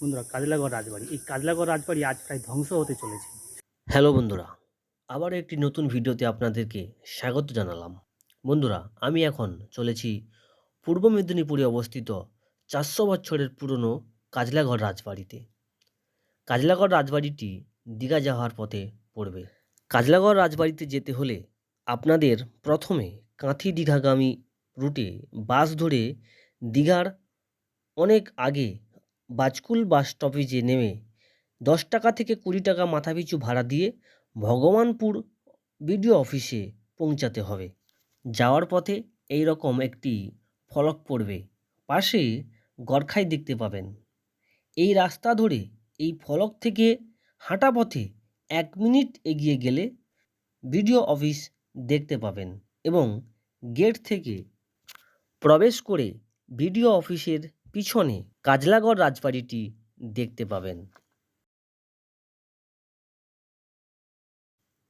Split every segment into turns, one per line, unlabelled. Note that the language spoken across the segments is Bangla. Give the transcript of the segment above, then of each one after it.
বন্ধুরা, কাজলাগড় রাজবাড়ি। এই কাজলাগড় রাজবাড়ি আজ প্রায় ধ্বংস হতে চলেছে।
হ্যালো বন্ধুরা, আবার একটি নতুন ভিডিওতে আপনাদেরকে স্বাগত জানালাম। বন্ধুরা, আমি এখন চলেছি পূর্ব মেদিনীপুরে অবস্থিত চারশো বছরের পুরনো কাজলাগড় রাজবাড়িতে। কাজলাগড় রাজবাড়িটি দীঘা যাওয়ার পথে পড়বে। কাজলাগড় রাজবাড়িতে যেতে হলে আপনাদের প্রথমে কাঁথি দীঘাগামী রুটে বাস ধরে দীঘার অনেক আগে বাজকুল বাস স্টপেজে নেমে দশ টাকা থেকে কুড়ি টাকা মাথাপিছু ভাড়া দিয়ে ভগবানপুর বিডিও অফিসে পৌঁছাতে হবে। যাওয়ার পথে এই রকম একটি ফলক পড়বে। পাশে গরখাই দেখতে পাবেন। এই রাস্তা ধরে এই ফলক থেকে হাঁটা পথে এক মিনিট এগিয়ে গেলে বিডিও অফিস দেখতে পাবেন এবং গেট থেকে প্রবেশ করে বিডিও অফিসের পিছনে কাজলাগড় রাজবাড়িটি দেখতে পাবেন।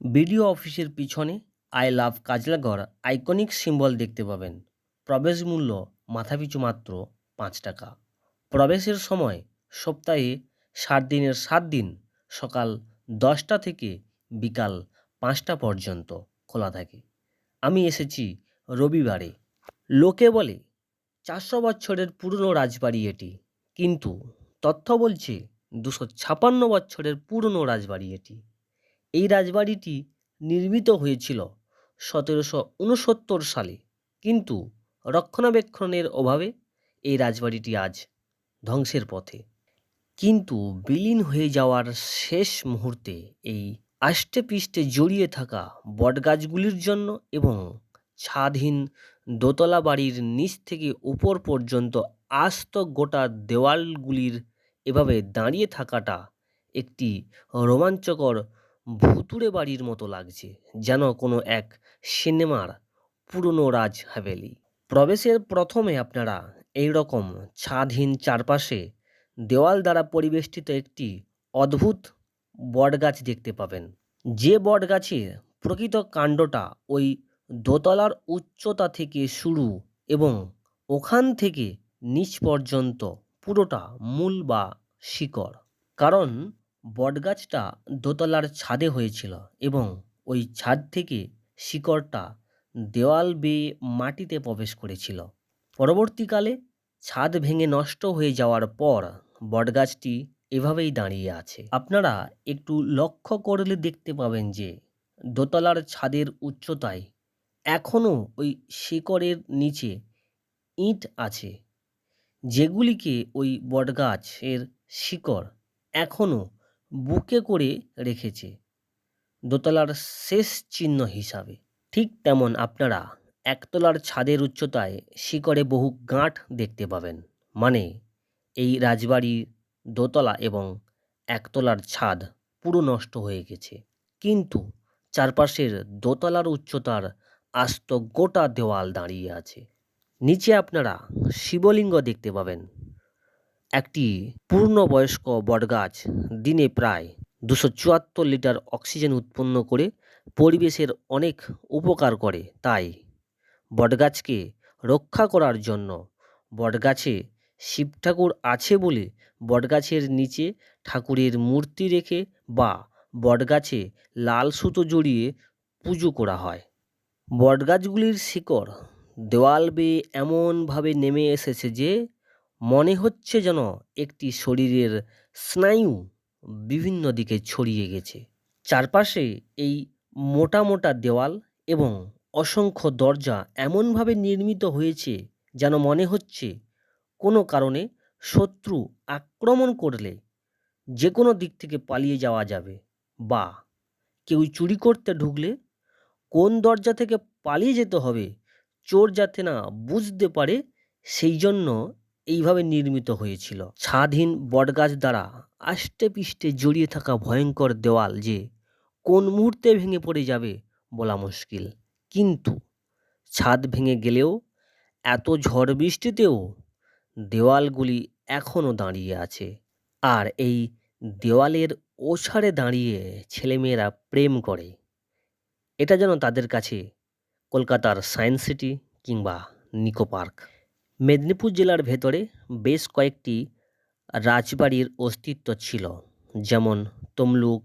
বিডিও অফিসের পিছনে I love Kajlagarh iconic symbol দেখতে পাবেন। প্রবেশ মূল্য মাথাপিছু মাত্র পাঁচ টাকা। প্রবেশের সময় সপ্তাহে সাত দিনের সাত দিন সকাল দশটা থেকে বিকাল পাঁচটা পর্যন্ত খোলা থাকে। আমি এসেছি রবিবারে। লোকে বলে, চারশো বছরের পুরনো রাজবাড়ি এটি। কিন্তু তথ্য বলছে দুশো ছাপান্ন বছরের পুরনো রাজবাড়ি এটি। এই রাজবাড়িটি নির্মিত হয়েছিল সতেরোশো উনসত্তর সালে। কিন্তু রক্ষণাবেক্ষণের অভাবে এই রাজবাড়িটি আজ ধ্বংসের পথে। কিন্তু বিলীন হয়ে যাওয়ার শেষ মুহূর্তে এই আষ্টে পৃষ্ঠে জড়িয়ে থাকা বটগাছগুলির জন্য এবং ছাদহীন দোতলা বাড়ির নিচ থেকে উপর পর্যন্ত আস্ত গোটা দেওয়ালগুলির এভাবে দাঁড়িয়ে থাকাটা একটি রোমাঞ্চকর ভুতুড়ে বাড়ির মতো লাগছে, যেন কোনো এক সিনেমার পুরনো রাজ হাভেলি প্রবেশের প্রথমে আপনারা এই রকম ছাদহীন চারপাশে দেওয়াল দ্বারা পরিবেষ্টিত একটি অদ্ভুত বটগাছ দেখতে পাবেন। যে বটগাছের প্রকৃত কাণ্ডটা ওই দোতলার উচ্চতা থেকে শুরু এবং ওখান থেকে নিচ পর্যন্ত পুরোটা মূল বা শিকড়। কারণ বটগাছটা দোতলার ছাদে হয়েছিল এবং ওই ছাদ থেকে শিকড়টা দেওয়াল বেয়ে মাটিতে প্রবেশ করেছিল। পরবর্তীকালে ছাদ ভেঙে নষ্ট হয়ে যাওয়ার পর বটগাছটি এভাবেই দাঁড়িয়ে আছে। আপনারা একটু লক্ষ্য করলে দেখতে পাবেন যে দোতলার ছাদের উচ্চতায় এখনও ওই শিকড়ের নিচে ইট আছে। যেগুলিকে ওই বটগাছের শিকড় এখনও বুকে করে রেখেছে, দোতলার শেষ চিহ্ন হিসাবে। ঠিক তেমন আপনারা একতলার ছাদের উচ্চতায় শিকড়ে বহু গাঁট দেখতে পাবেন। মানে এই রাজবাড়ির দোতলা এবং একতলার ছাদ পুরো নষ্ট হয়ে গেছে। কিন্তু চারপাশের দোতলার উচ্চতার আস্ত গোটা দেওয়াল দাঁড়িয়ে আছে। নিচে আপনারা শিবলিঙ্গ দেখতে পাবেন। একটি পূর্ণবয়স্ক বটগাছ দিনে প্রায় দুশো চুয়াত্তর লিটার অক্সিজেন উৎপন্ন করে পরিবেশের অনেক উপকার করে। তাই বটগাছকে রক্ষা করার জন্য বটগাছে শিব ঠাকুর আছে বলে বটগাছের নিচে ঠাকুরের মূর্তি রেখে বা বটগাছে লাল সুতো জড়িয়ে পুজো করা হয়। বটগাছগুলির শিকড় দেওয়াল বেয়ে এমনভাবে নেমে এসেছে যে মনে হচ্ছে যেন একটি শরীরের স্নায়ু বিভিন্ন দিকে ছড়িয়ে গেছে। চারপাশে এই মোটা মোটা দেওয়াল এবং অসংখ্য দরজা এমনভাবে নির্মিত হয়েছে যেন মনে হচ্ছে কোনো কারণে শত্রু আক্রমণ করলে যে কোনো দিক থেকে পালিয়ে যাওয়া যাবে বা কেউ চুরি করতে ঢুকলে কোন দরজা থেকে পালিয়ে যেতে হবে চোর যাতে না বুঝতে পারে সেই জন্য এইভাবে নির্মিত হয়েছিল। ছাদহীন বটগাছ দ্বারা আষ্টে পিষ্টে জড়িয়ে থাকা ভয়ঙ্কর দেওয়াল যে কোন মুহূর্তে ভেঙে পড়ে যাবে বলা মুশকিল। কিন্তু ছাদ ভেঙে গেলেও, এত ঝড় বৃষ্টিতেও দেওয়ালগুলি এখনও দাঁড়িয়ে আছে। আর এই দেওয়ালের ওছাড়ে দাঁড়িয়ে ছেলেমেয়েরা প্রেম করে। এটা যেন তাদের কাছে কলকাতার সায়েন্স সিটি কিংবা নিকো পার্ক। মেদিনীপুর জেলার ভেতরে বেশ কয়েকটি রাজবাড়ির অস্তিত্ব ছিল, যেমন তমলুক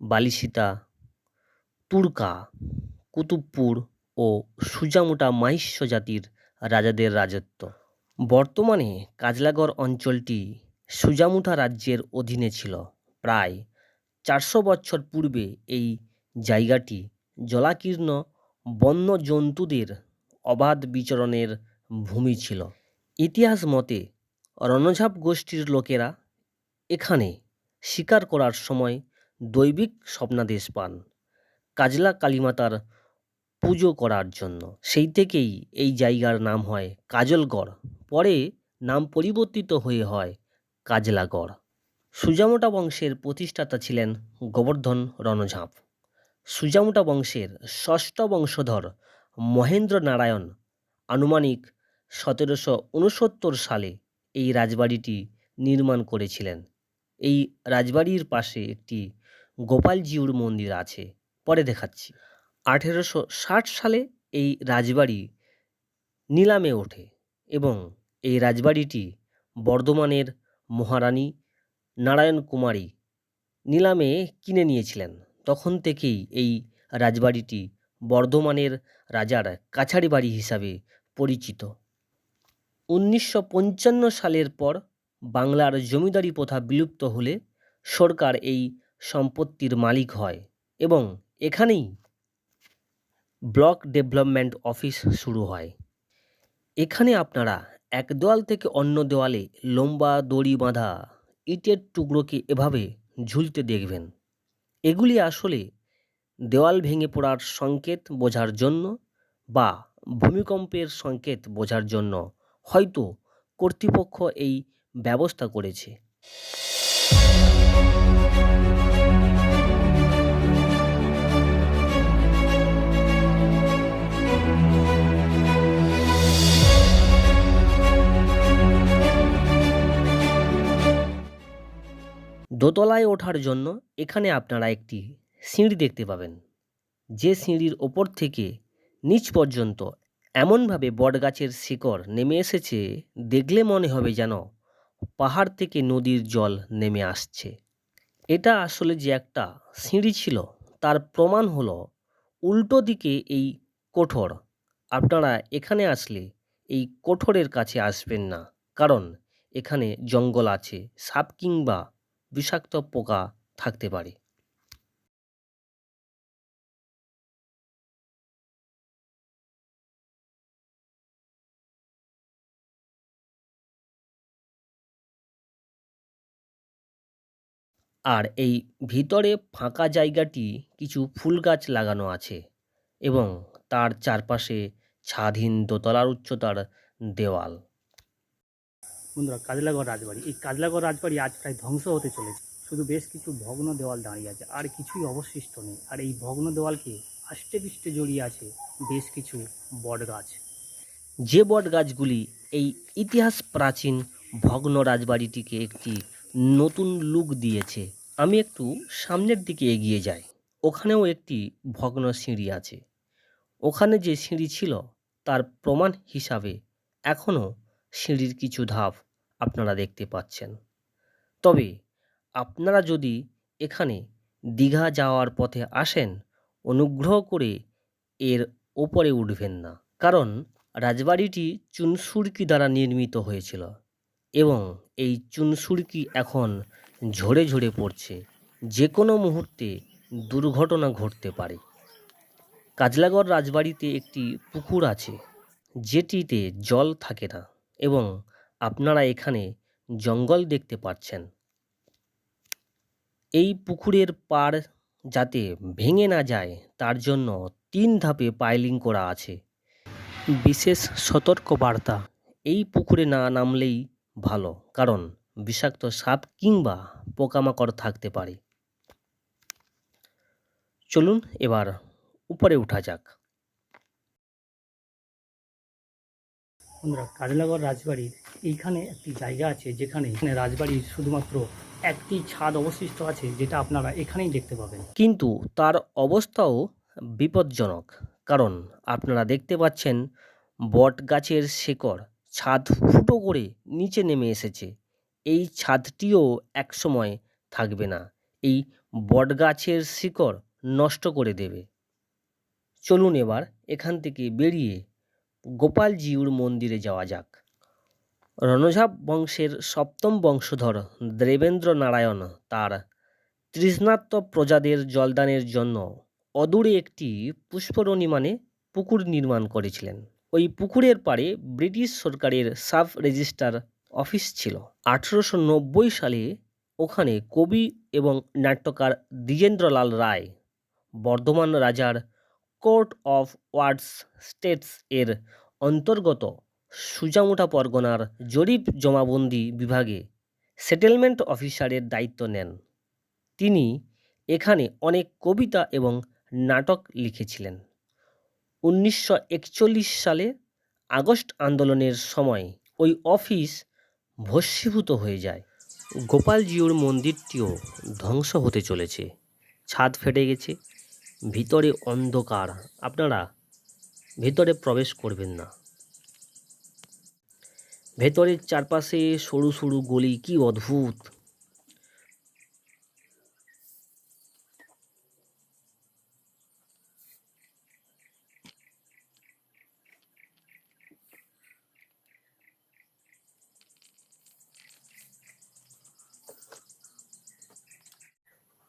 বালিসিতা তুর্কা, কুতুবপুর ও সুজামুটা মাহিষ্য জাতির রাজাদের রাজত্ব। বর্তমানে কাজলাগড় অঞ্চলটি সুজামুঠা রাজ্যের অধীনে ছিল। প্রায় চারশো বছর পূর্বে এই জায়গাটি জলাকীর্ণ বন্য জন্তুদের অবাধ বিচরণের ভূমি ছিল। ইতিহাস মতে, রণঝাপ গোষ্ঠীর লোকেরা এখানে শিকার করার সময় দৈবিক স্বপ্নাদেশ পান, কাজলা কালীমাতার পুজো করার জন্য। সেই থেকেই এই জায়গার নাম হয় কাজলগড়, পরে নাম পরিবর্তিত হয়ে হয় কাজলাগড়। সুজামোটা বংশের প্রতিষ্ঠাতা ছিলেন গোবর্ধন রণঝাঁপ। সুজামোটা বংশের ষষ্ঠ বংশধর মহেন্দ্র নারায়ণ। আনুমানিক সতেরোশো উনসত্তর সালে এই রাজবাড়িটি নির্মাণ করেছিলেন। এই রাজবাড়ির পাশে একটি গোপালজিউর মন্দির আছে, পরে দেখাচ্ছি। আঠেরোশো ষাট সালে এই রাজবাড়ি নিলামে ওঠে এবং এই রাজবাড়িটি বর্ধমানের মহারানী নারায়ণ কুমারী নিলামে কিনে নিয়েছিলেন। তখন থেকেই এই রাজবাড়িটি বর্ধমানের রাজার কাছারি বাড়ি হিসাবে পরিচিত। উনিশশো পঞ্চান্ন সালের পর বাংলার জমিদারি প্রথা বিলুপ্ত হলে সরকার এই সম্পত্তির মালিক হয় এবং এখানেই ব্লক ডেভেলপমেন্ট অফিস শুরু হয়। এখানে আপনারা এক দেওয়াল থেকে অন্য দেওয়ালে লম্বা দড়ি বাঁধা ইটের টুকরোকে এভাবে ঝুলতে দেখবেন। এগুলি আসলে দেওয়াল ভেঙে পড়ার সংকেত বোঝার জন্য বা ভূমিকম্পের সংকেত বোঝার জন্য হয়তো কর্তৃপক্ষ এই ব্যবস্থা করেছে। দোতলায় ওঠার জন্য এখানে আপনারা একটি সিঁড়ি দেখতে পাবেন। যে সিঁড়ির ওপর থেকে নিচ পর্যন্ত এমনভাবে বটগাছের শিকড় নেমে এসেছে, দেখলে মনে হবে যেন পাহাড় থেকে নদীর জল নেমে আসছে। এটা আসলে যে একটা সিঁড়ি ছিল, তার প্রমাণ হলো উল্টো দিকে এই কোঠর। আপনারা এখানে আসলে এই কোঠরের কাছে আসবেন না, কারণ এখানে জঙ্গল আছে, সাপ কিংবা বিষাক্ত পোকা থাকতে পারে। আর এই ভিতরে ফাঁকা জায়গাটি কিছু ফুল গাছ লাগানো আছে এবং তার চারপাশে স্বাধীন দোতলার উচ্চতার দেওয়াল।
বন্ধুরা, কাজলাগড় রাজবাড়ি। এই কাজলাগড় রাজবাড়ি আজ প্রায় ধ্বংস হতে চলেছে। শুধু বেশ কিছু ভগ্ন দেওয়াল দাঁড়িয়ে আছে, আর কিছুই অবশিষ্ট নেই। আর এই ভগ্ন দেওয়ালকে আষ্টে পিষ্টে জড়িয়ে আছে বেশ কিছু বট গাছ।
যে বট গাছগুলি এই ইতিহাস প্রাচীন ভগ্ন রাজবাড়িটিকে একটি নতুন লুক দিয়েছে, আমি একটু সামনের দিকে এগিয়ে যাই। ওখানেও একটি ভগ্ন সিঁড়ি আছে। ওখানে যে সিঁড়ি ছিল, তার প্রমাণ হিসাবে এখনও সিঁড়ির কিছু ধাপ আপনারা দেখতে পাচ্ছেন। তবে আপনারা যদি এখানে দীঘা যাওয়ার পথে আসেন, অনুগ্রহ করে এর ওপরে উঠবেন না। কারণ রাজবাড়িটি চুনসুরকি দ্বারা নির্মিত হয়েছিল এবং এই চুনসুরকি এখন ঝরে ঝরে পড়ছে। যে কোনো মুহূর্তে দুর্ঘটনা ঘটতে পারে। কাজলাগড় রাজবাড়িতে একটি পুকুর আছে, যেটিতে জল থাকে না এবং আপনারা এখানে জঙ্গল দেখতে পাচ্ছেন। এই পুকুরের পাড় যাতে ভেঙে না যায়, তার জন্য তিন ধাপে পাইলিং করা আছে। বিশেষ সতর্ক বার্তা এই পুকুরে না নামলেই ভালো, কারণ বিষাক্ত সাপ কিংবা পোকামাকড় থাকতে পারে। চলুন এবার উপরে উঠা যাক।
বন্ধুরা কাজলাগড় রাজবাড়ির এইখানে একটি জায়গা আছে যেখানে এখানে রাজবাড়ির শুধুমাত্র একটি ছাদ অবশিষ্ট আছে, যেটা আপনারা এখানেই দেখতে পাবেন।
কিন্তু তার অবস্থাও বিপজ্জনক, কারণ আপনারা দেখতে পাচ্ছেন বট গাছের শেকড় ছাদ ফুটো করে নিচে নেমে এসেছে। এই ছাদটিও একসময় থাকবে না, এই বটগাছের শিকড় নষ্ট করে দেবে। চলুন এবার এখান থেকে বেরিয়ে গোপালজিউর মন্দিরে যাওয়া যাক। রণঝাপ বংশের সপ্তম বংশধর দেবেন্দ্র নারায়ণ তার তৃষ্ণার্ত প্রজাদের জলদানের জন্য অদূরে একটি পুষ্পরণী মানে পুকুর নির্মাণ করেছিলেন। ওই পুকুরের পাড়ে ব্রিটিশ সরকারের সাব রেজিস্ট্রার অফিস ছিল। আঠেরোশো নব্বই সালে ওখানে কবি এবং নাট্যকার দ্বিজেন্দ্রলাল রায়, বর্ধমান রাজার কোর্ট অফ ওয়ার্ডস স্টেটস এর অন্তর্গত সুজামুঠা পরগনার জরিপ জমাবন্দি বিভাগে সেটেলমেন্ট অফিসারের দায়িত্ব নেন। তিনি এখানে অনেক কবিতা এবং নাটক লিখেছিলেন। উনিশশো একচল্লিশ সালে আগস্ট আন্দোলনের সময় ওই অফিস ভস্মীভূত হয়ে যায়। গোপালজিউর মন্দিরটিও ধ্বংস হতে চলেছে। ছাদ ফেটে গেছে। ভিতরে অন্ধকার। আপনারা ভিতরে প্রবেশ করবেন না। ভেতরের চারপাশে সরু সরু গলি, কি অদ্ভুত।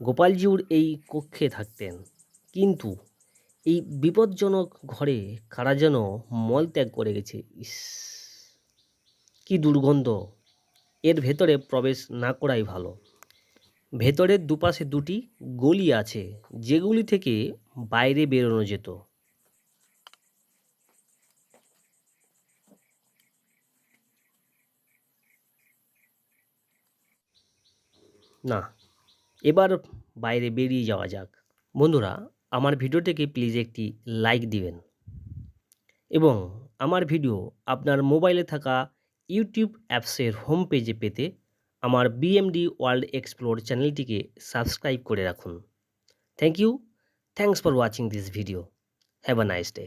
গোপালজিউর এই কক্ষে থাকতেন। কিন্তু এই বিপজ্জনক ঘরে কারা যেন মলত্যাগ করে গেছে। ইস। কি দুর্গন্ধ? এর ভেতরে প্রবেশ না করাই ভালো। ভেতরের দুপাশে দুটি গলি আছে, যেগুলি থেকে বাইরে বেরোনো যেত। না, এবার বাইরে বেরিয়ে যাওয়া যাক। বন্ধুরা, আমার ভিডিওটিকে প্লিজ একটি লাইক দিবেন এবং আমার ভিডিও আপনার মোবাইলে থাকা ইউটিউব অ্যাপসের হোম পেজে পেতে আমার বিএমডি ওয়ার্ল্ড এক্সপ্লোর চ্যানেলটিকে সাবস্ক্রাইব করে রাখুন। Thank you thanks for watching this video have a nice day